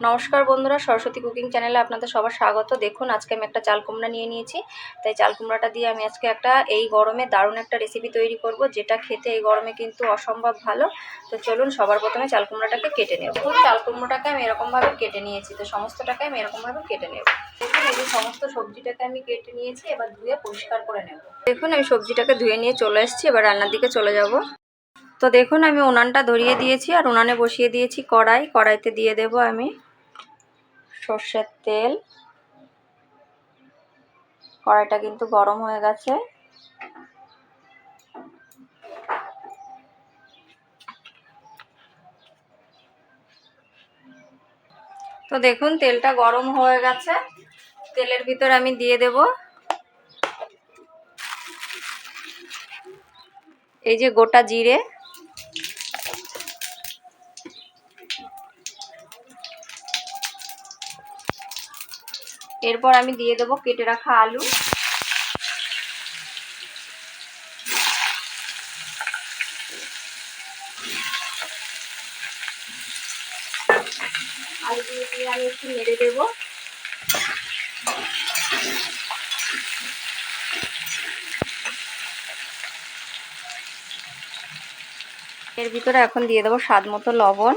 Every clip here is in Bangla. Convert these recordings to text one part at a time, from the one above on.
নমস্কার বন্ধুরা, সরস্বতী কুকিং চ্যানেলে আপনাদের সবার স্বাগত। দেখুন, আজকে আমি একটা চাল কুমড়া নিয়ে নিয়েছি। তাই চাল কুমড়াটা দিয়ে আমি আজকে একটা এই গরমে দারুণ একটা রেসিপি তৈরি করব, যেটা খেতে এই গরমে কিন্তু অসম্ভব ভালো। তো চলুন, সবার প্রথমে চাল কুমড়াটাকে কেটে নেব। চাল কুমড়োটাকে আমি এরকমভাবে কেটে নিয়েছি। তো সমস্তটাকে আমি এরকমভাবে কেটে নেব। দেখুন, এই যে সমস্ত সবজিটাকে আমি কেটে নিয়েছি, এবার ধুয়ে পরিষ্কার করে নেব। দেখুন, আমি সবজিটাকে ধুয়ে নিয়ে চলে এসেছি, এবার রান্নার দিকে চলে যাব। তো দেখুন, আমি উনানটা ধরিয়ে দিয়েছি আর উনানে বসিয়ে দিয়েছি কড়াই। কড়াইতে দিয়ে দেব আমি সর্ষের তেল। কড়াইটা কিন্তু গরম হয়ে গেছে। তো দেখুন, তেলটা গরম হয়ে গেছে। তেলের ভিতর আমি দিয়ে দেব এই যে গোটা জিরে। এরপর আমি দিয়ে দেবো কেটে রাখা আলু। দিয়ে আমি একটু দেবো। এর ভিতরে এখন দিয়ে দেবো স্বাদ মতো লবণ।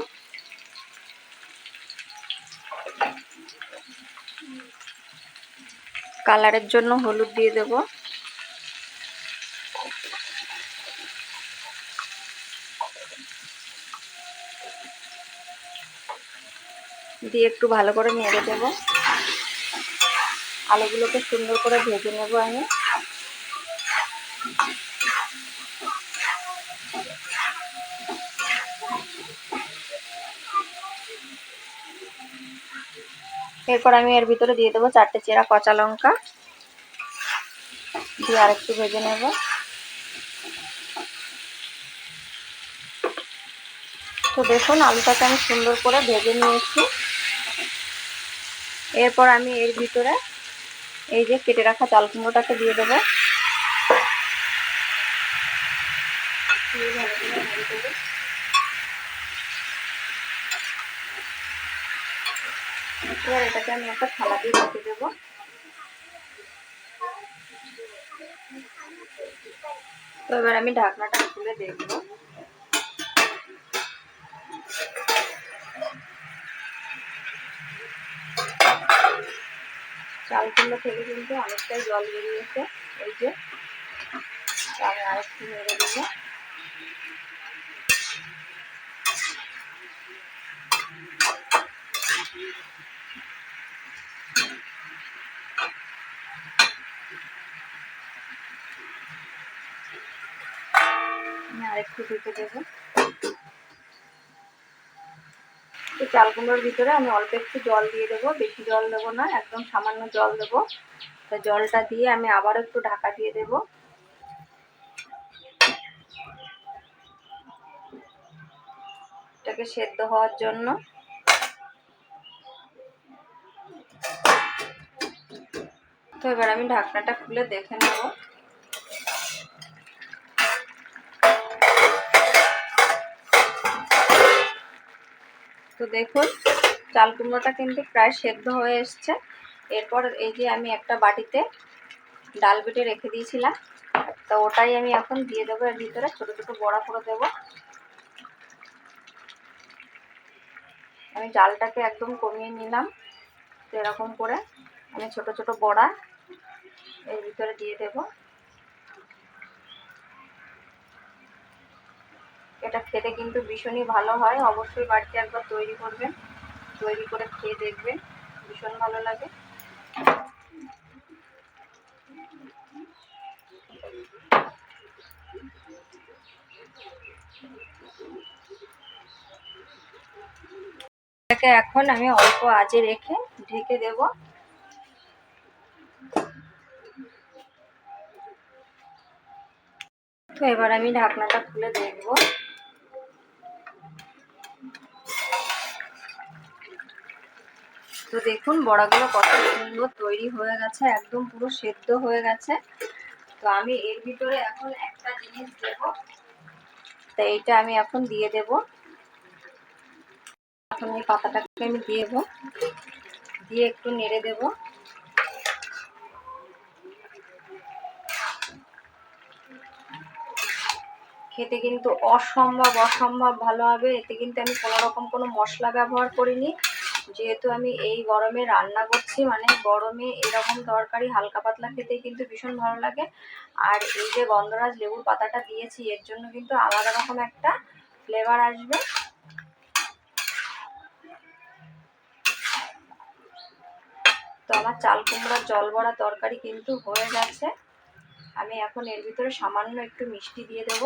কালারের জন্য হলুদ দিয়ে দেব। দিয়ে একটু ভালো করে নেড়ে দেব। আলুগুলোকে সুন্দর করে ভেজে নেব আমি। এরপর আমি এর ভিতরে দিয়ে দেবো চারটে চেরা কচা লঙ্কা। দিয়ে আরেকটু ভেজে নেব। তো দেখুন, আলুটাকে আমি সুন্দর করে ভেজে নিয়েছি। এরপর আমি এর ভিতরে এই যে কেটে রাখা চাল কুমড়োটাকে দিয়ে দেবো। এবার এটাকে আমি একটা থালা দিয়ে দেবো। তো এবার আমি ঢাকনাটা খুলে দেখব। চালগুলো থেকে কিন্তু অনেকটাই জল বেরিয়েছে। এই যে আমি আরেকটু মেরে দেবো। আমি আরেকটু ঢেকে দেবো। তো চাল কুমড়োর ভিতরে আমি অল্প একটু জল দিয়ে দেবো। বেশি জল দেবো না, একদম সামান্য জল দেবো। তো জলটা দিয়ে আমি আবার একটু ঢাকা দিয়ে দেব। এটাকে সেদ্ধ হওয়ার জন্য। তো এবার আমি ঢাকনাটা খুলে দেখে নেব। তো দেখুন, চাল কুমড়োটা কিন্তু প্রায় সেদ্ধ হয়ে এসছে। এরপর এই যে আমি একটা বাটিতে ডাল বেটে রেখে দিয়েছিলাম, তো ওটাই আমি এখন দিয়ে দেবো। এর ভিতরে ছোটো ছোটো বড়া করে দেব। আমি ডালটাকে একদম কমিয়ে নিলাম, তো এরকম করে আমি ছোট ছোট বড়া এর ভিতরে দিয়ে দেব। এটা খেতে কিন্তু ভীষণই ভালো হয়। অবশ্যই বাড়িতে একবার তৈরি করবেন। তৈরি করে খেয়ে দেখবেন। ভীষণ ভালো লাগে। এখন আমি অল্প আজে রেখে ঢেকে দেব। তো এবার আমি ঢাকনাটা খুলে দেখব। তো দেখুন, বড়াগুলো কত সুন্দর তৈরি হয়ে গেছে, একদম পুরো সেদ্ধ হয়ে গেছে। তো আমি এর ভিতরে এখন একটা জিনিস দেব, তো এইটা আমি এখন দিয়ে দেব। এখন এই পাতাটাকে আমি দিয়ে দেবো, দিয়ে একটু নেড়ে দেব। খেতে কিন্তু অসম্ভব অসম্ভব ভালো হবে। এতে কিন্তু আমি কোনো রকম কোনো মশলা ব্যবহার করিনি। যেহেতু আমি এই গরমে রান্না করছি মানে গরমে এরকম তরকারি হালকা পাতলা খেতে কিন্তু ভীষণ ভালো লাগে। আর এই যে গন্ধরাজ লেবুর পাতাটা দিয়েছি, এর জন্য কিন্তু আলাদা রকম একটা ফ্লেভার আসবে। তো আমার চাল কুমড়ার জল বড়া তরকারি কিন্তু হয়ে গেছে। আমি এখন এর ভিতরে সামান্য একটু মিষ্টি দিয়ে দেব।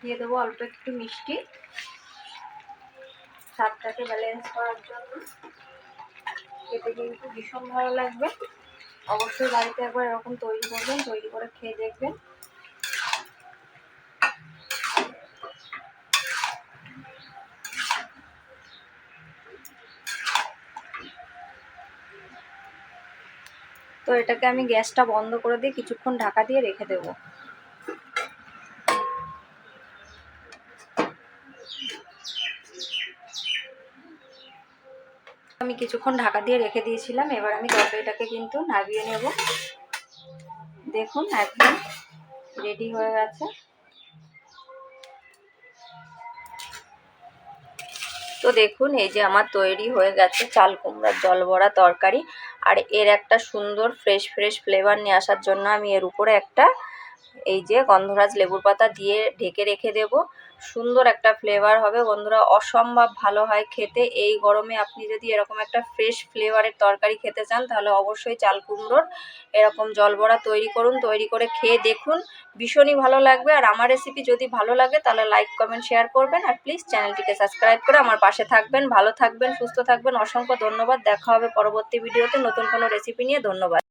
দিয়ে দেবো অল্প একটু মিষ্টি। স্বাদটাকে ব্যালেন্স করার জন্য। খেতে কিন্তু ভীষণ ভালো লাগবে। অবশ্যই বাড়িতে একবার এরকম তৈরি করবেন, তৈরি করে খেয়ে দেখবেন। তো এটাকে আমি গ্যাসটা বন্ধ করে দিয়ে কিছুক্ষণ ঢাকা দিয়ে রেখে দেবো। আমি কিছুক্ষণ ঢাকা দিয়ে রেখে দিয়েছিলাম, এবার আমি তরকারিটাকে কিন্তু নাবিয়ে নেব। দেখুন একদম রেডি হয়ে গেছে। তো দেখুন, এই যে আমার তৈরি হয়ে গেছে চাল কুমড়ার জল ভরা তরকারি। আর এর একটা সুন্দর ফ্রেশ ফ্রেশ ফ্লেভার নিয়ে আসার জন্য আমি এর উপরে একটা এই যে গন্ধরাজ লেবুর পাতা দিয়ে ঢেকে রেখে দেব। সুন্দর একটা ফ্লেভার হবে বন্ধুরা, অসম্ভব ভালো হয় খেতে। এই গরমে আপনি যদি এরকম একটা ফ্রেশ ফ্লেভারের তরকারি খেতে চান, তাহলে অবশ্যই চাল কুমড়োর এরকম জলবড়া তৈরি করুন, তৈরি করে খেয়ে দেখুন। ভীষণই ভালো লাগবে। আর আমার রেসিপি যদি ভালো লাগে, তাহলে লাইক কমেন্ট শেয়ার করবেন। আর প্লিজ চ্যানেলটিকে সাবস্ক্রাইব করে আমার পাশে থাকবেন। ভালো থাকবেন, সুস্থ থাকবেন। অসংখ্য ধন্যবাদ। দেখা হবে পরবর্তী ভিডিওতে নতুন কোনো রেসিপি নিয়ে ধন্যবাদ।